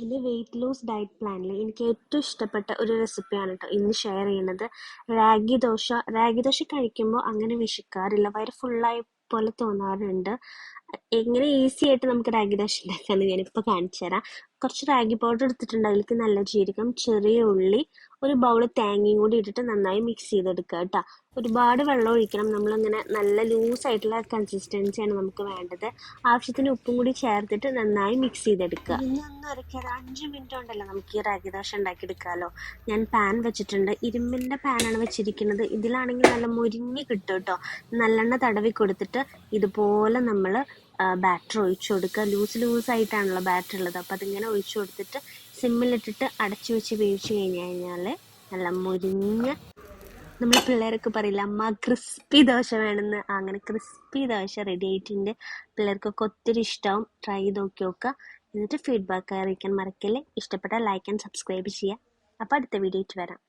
എന്റെ weight loss diet പ്ലാനിൽ എനിക്ക് ഏറ്റവും ഇഷ്ടപ്പെട്ട ഒരു റെസിപ്പിയാണ് കേട്ടോ ഇന്ന് ഷെയർ ചെയ്യുന്നത്. റാഗി ദോശ. റാഗി ദോശ കഴിക്കുമ്പോൾ അങ്ങനെ വിശക്കാറില്ല. വയറ് ഫുള്ളായി പോലെ തോന്നാറുണ്ട്. എങ്ങനെ ഈസി ആയിട്ട് നമുക്ക് റാഗി ദോശ ഉണ്ടാക്കാമെന്ന് ഞാനിപ്പോൾ കാണിച്ചു തരാം കുറച്ച് റാഗി പൗഡർ എടുത്തിട്ടുണ്ട്. അതിലേക്ക് നല്ല ജീരകം ചെറിയ ഉള്ളി ഒരു ബൗൾ തേങ്ങയും കൂടി ഇട്ടിട്ട് നന്നായി മിക്സ് ചെയ്തെടുക്കുക കേട്ടോ. ഒരുപാട് വെള്ളം ഒഴിക്കണം. നമ്മളിങ്ങനെ നല്ല ലൂസ് ആയിട്ടുള്ള കൺസിസ്റ്റൻസിയാണ് നമുക്ക് വേണ്ടത്. ആവശ്യത്തിന് ഉപ്പും കൂടി ചേർത്തിട്ട് നന്നായി മിക്സ് ചെയ്തെടുക്കുക. ഇനി ഒന്ന് അരയ്ക്കാതെ അഞ്ച് മിനിറ്റ് ഉണ്ടല്ലോ നമുക്ക് ഈ റാഗി ദോശ ഉണ്ടാക്കി ഉണ്ടാക്കിയെടുക്കാമല്ലോ ഞാൻ പാൻ വെച്ചിട്ടുണ്ട്. ഇരുമ്പിന്റെ പാനാണ് വെച്ചിരിക്കുന്നത്. ഇതിലാണെങ്കിൽ നല്ല മുരിഞ്ഞ് കിട്ടും കേട്ടോ. നല്ലെണ്ണ തടവി കൊടുത്തിട്ട് ഇതുപോലെ നമ്മൾ ബാറ്റർ ഒഴിച്ചു കൊടുക്കുക. ലൂസ് ലൂസ് ആയിട്ടാണല്ലോ ബാറ്റർ ഉള്ളത്. അപ്പോൾ അതിങ്ങനെ ഒഴിച്ചു കൊടുത്തിട്ട് സിമ്മിലിട്ടിട്ട് അടച്ചു വെച്ച് വേവിച്ച് കഴിഞ്ഞ് കഴിഞ്ഞാൽ നല്ല മുരിഞ്ഞ നമ്മൾ പിള്ളേർക്ക് പറയില്ല അമ്മ ക്രിസ്പി ദോശ വേണമെന്ന് അങ്ങനെ ക്രിസ്പി ദോശ റെഡി ആയിട്ടുണ്ട്. പിള്ളേർക്കൊക്കെ ഒത്തിരി ഇഷ്ടമാവും ട്രൈ ചെയ്ത് നോക്കി നോക്കുക. എന്നിട്ട് ഫീഡ്ബാക്ക് അറിയിക്കാൻ മറക്കല്ലേ. ഇഷ്ടപ്പെട്ടാൽ ലൈക്ക് ആൻഡ് സബ്സ്ക്രൈബ് ചെയ്യുക. അപ്പോൾ അടുത്ത വീഡിയോയിട്ട് വരാം.